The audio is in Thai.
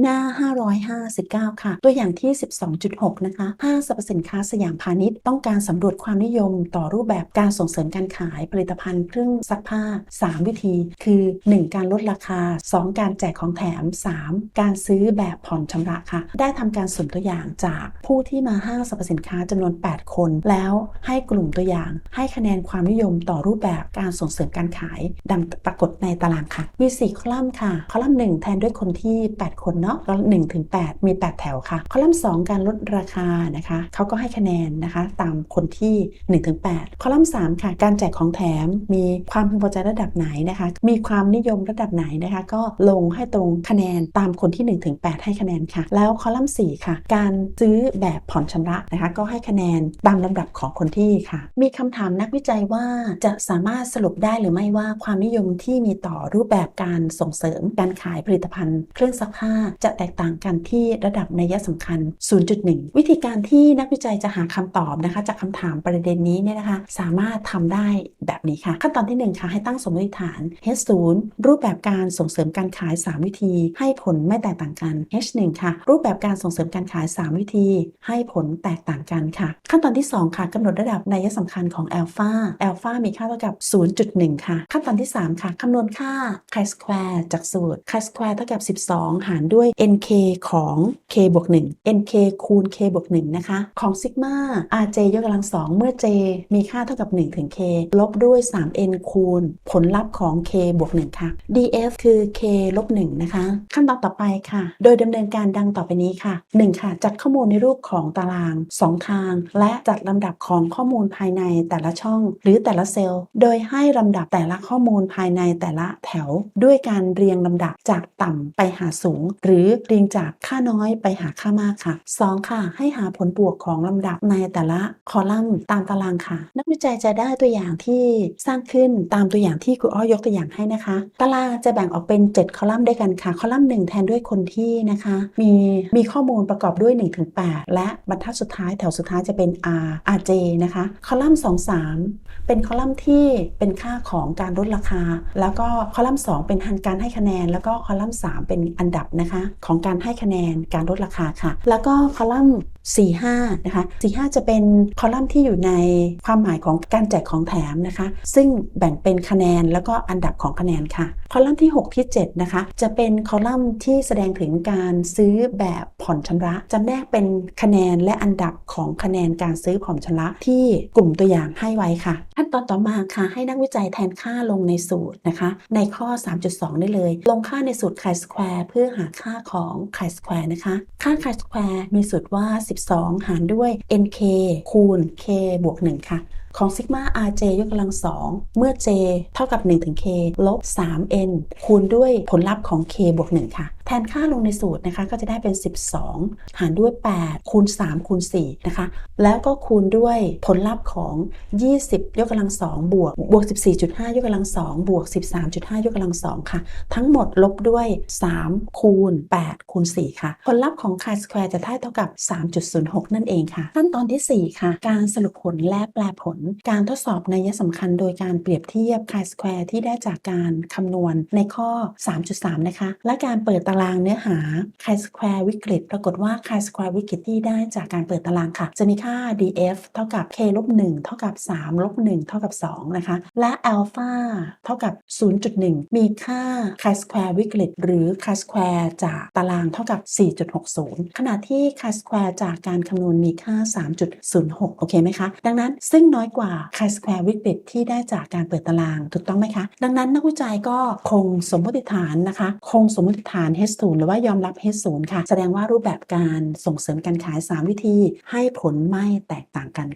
หน้า 559 ค่ะ ตัวอย่างที่ 12.6 นะคะห้างสรรพสินค้าสยามพาณิชย์ ต้องการสำรวจความนิยมต่อรูปแบบการส่งเสริมการขายผลิตภัณฑ์เครื่องซักผ้า 3 วิธี คือ 1 การลดราคา 2 การแจกของแถม 3 การซื้อแบบผ่อนชำระค่ะ ได้ทำการสุ่มตัวอย่างจากผู้ที่มาห้างสรรพสินค้าจำนวน 8 คน แล้วให้กลุ่มตัวอย่าง ให้คะแนนความนิยมต่อรูปแบบการส่งเสริมการขายดังปรากฏในตารางค่ะมี4คอลัมน์ค่ะ คอลัมน์1แทนด้วยคนที่ 8 คนเนาะแล้ว1ถึง8มี 8 แถวค่ะ คอลัมน์2การลดราคานะคะเขาก็ให้คะแนนนะคะตามคนที่1ถึง8คอลัมน์3ค่ะ การแจกของแถมมีความพึงพอใจระดับไหนนะคะ มีความนิยมระดับไหนนะคะ ก็ลงให้ตรงคะแนนตามคนที่1ถึง8ให้คะแนนค่ะ แล้วคอลัมน์4ค่ะ การซื้อแบบผ่อนชำระนะคะ ก็ให้คะแนนตามลำดับของคนที่ค่ะ มีคำถามนักวิจัยว่าจะสามารถสรุปได้หรือไม่ว่าความนิยมที่มีต่อรูปแบบการส่งเสริมการขายผลิตภัณฑ์เครื่องซักผ้าจะแตกต่างกันที่ระดับนัยสำคัญ 0.1 วิธีการที่นักวิจัยจะหาคำตอบนะคะ จากคำถามประเด็นนี้เนี่ยนะคะ สามารถทำได้แบบนี้ค่ะ ขั้นตอนที่ 1 ค่ะ ให้ตั้งสมมติฐาน H0 รูปแบบการส่งเสริมการขาย 3 วิธี ให้ผลไม่แตกต่างกัน H1 ค่ะ รูปแบบการส่งเสริมการขาย 3 วิธี ให้ผลแตกต่างกันค่ะ ขั้นตอนที่ 2 ค่ะกำหนดระดับนัยสำคัญของ alpha alpha มีค่าเท่ากับ 0.1 ค่ะ ขั้นตอนที่ 3 ค่ะคำนวณค่า chi square จากสูตร chi square เท่ากับ 12 หารด้วย nk ของ k บวก1 nk คูณ k บวก1นะคะ ของ sigma rj ยกกำลัง2เมื่อ j มีค่าเท่ากับ 1 ถึง k ลบด้วย 3n คูณ ผลลัพธ์ของ k บวก1ค่ะ df คือ k ลบ1นะคะ ขั้นตอนต่อไปค่ะ โดยดำเนินการดังต่อไปนี้ค่ะ 1 ค่ะ จัดข้อมูลในรูปของตาราง 2 ทาง และจัดลำดับของข้อมูลภายในแต่ละช่อง หรือแต่ละเซลล์ โดยให้ลำดับแต่ละข้อมูลภายในแต่ละแถว ด้วยการเรียงลำดับจากต่ำไปหาสูงหรืรือเรียงจากค่าน้อยไปหาค่ามากค่ะ 2 ค่ะ ให้หาผลบวกของลำดับในแต่ละคอลัมน์ตามตารางค่ะ นักวิจัยจะได้ตัวอย่างที่สร้างขึ้นตามตัวอย่างที่ครูอ้อยกตัวอย่างให้นะคะ ตารางจะแบ่งออกเป็น 7 คอลัมน์ด้วยกันค่ะ คอลัมน์1แทนด้วยคนที่นะคะ มีมีข้อมูลประกอบด้วย 1-8 และบรรทัดสุดท้ายแถวสุดท้ายจะเป็น R RJ นะคะ คอลัมน์2-3 เป็นคอลัมน์ที่เป็นค่าของการลดราคา แล้วก็คอลัมน์ 2 เป็นการให้คะแนน แล้วก็คอลัมน์ 3 เป็นอันดับนะคะของการให้คะแนนการลดราคาค่ะ แล้วก็คอลัมน์ 45นะคะ45 จะเป็นคอลัมน์ที่อยู่ในความหมายของการแจกของแถมนะคะ ซึ่งแบ่งเป็นคะแนนแล้วก็อันดับของคะแนนค่ะ คอลัมน์ที่ 6 ที่ 7 นะคะ จะเป็นคอลัมน์ที่แสดงถึงการซื้อแบบผ่อนชำระจะแนกเป็นคะแนนและอันดับของคะแนนการซื้อผ่อนชำระที่กลุ่มตัวอย่างให้ไว้ค่ะ ขั้นตอนต่อมาค่ะ ให้นักวิจัยแทนค่าลงในสูตรนะคะ ในข้อ 3.2 ได้เลย ลงค่าในสูตร chi square เพื่อหาค่าของ chi square นะคะ ค่า chi square มีสูตรว่า12 หารด้วย nk คูณ k บวก 1 ค่ะ ของซิกมา rj ยกกำลัง 2 เมื่อ j เท่ากับ 1 ถึง k ลบ 3n คูณด้วยผลลัพธ์ของ k บวก 1 ค่ะแทนค่าลงในสูตรนะคะก็จะได้เป็น 12 หารด้วย 8 คูณ 3 คูณ 4 นะคะ แล้วก็คูณด้วยผลลัพธ์ของ 20 ยกกำลัง 2 บวก บวก 14.5 ยกกำลัง 2 บวก 13.5 ยกกำลัง 2 ค่ะ ทั้งหมดลบด้วย 3 คูณ 8 คูณ 4 ค่ะ ผลลัพธ์ของ chi square จะได้เท่ากับ 3.06 นั่นเองค่ะ ขั้นตอนที่ 4 ค่ะ การสรุปผลและแปลผล การทดสอบนัยสำคัญโดยการเปรียบเทียบ chi square ที่ได้จากการคำนวณในข้อ 3.3 นะคะ และการเปิดตารางเนื้อหา chi square วิกฤต ปรากฏว่า chi square วิกฤตที่ได้จากการเปิดตารางค่ะ จะมีค่า df เท่ากับ k ลบ1เท่ากับ 3 ลบ 1 เท่ากับ 2 นะคะ และ alpha เท่ากับ 0.1 มีค่า chi square วิกฤต หรือ chi square จากตารางเท่ากับ 4.60 ขณะที่ chi square จากการคำนวณมีค่า 3.06 โอเคไหมคะ ดังนั้นซึ่งน้อยกว่า chi square วิกฤตที่ได้จากการเปิดตาราง ถูกต้องไหมคะ ดังนั้นนักวิจัยก็คงสมมติฐานนะคะ คงสมมติฐาน H0 หรือว่ายอมรับ H0 ค่ะ แสดงว่ารูปแบบการส่งเสริมการขาย 3 วิธีให้ผลไม่แตกต่างกัน